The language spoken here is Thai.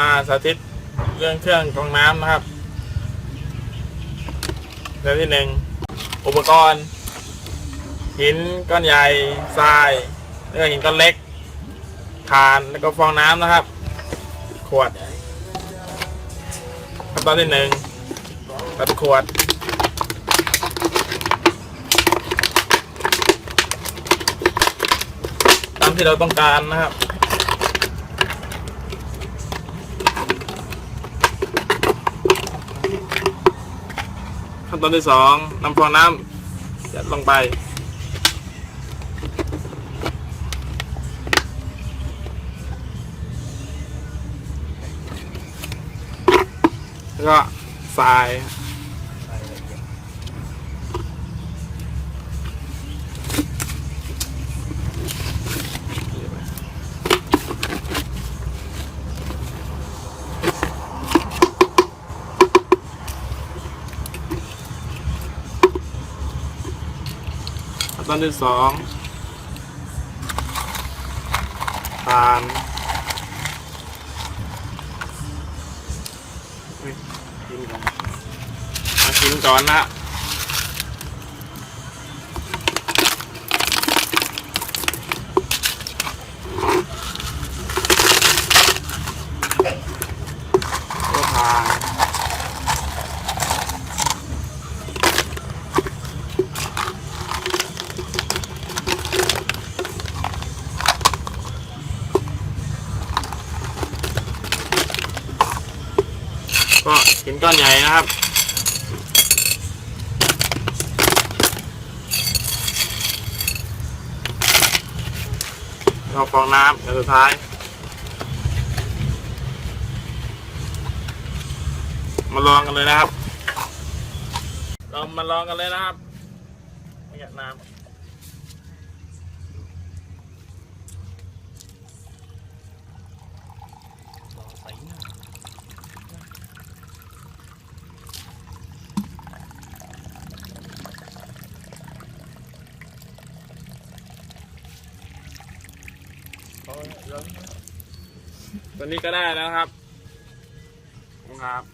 มาสาธิตเรื่องเครื่องกรองน้ำนะครับเรื่องที่หนึ่งอุปกรณ์ หินก้อนใหญ่ทรายแล้วก็หินก้อนเล็กคานแล้วก็ฟองน้ำนะครับ ขวดขั้นตอนที่หนึ่งตัดขวดตามที่เราต้องการนะครับ ขั้นตอนที่สองนำฟองน้ำยัดลงไป แล้วก็ทราย ตอนที่สองทานกินก่อนมากินก่อนนะก็ทาน ก็หินก้อนใหญ่นะครับเราฟองน้ำอย่างสุดท้าย มาลองกันเลยนะครับ เรามาลองกันเลยนะครับไม่อยากน้ำ ตอนนี้ก็ได้แล้วครับครับ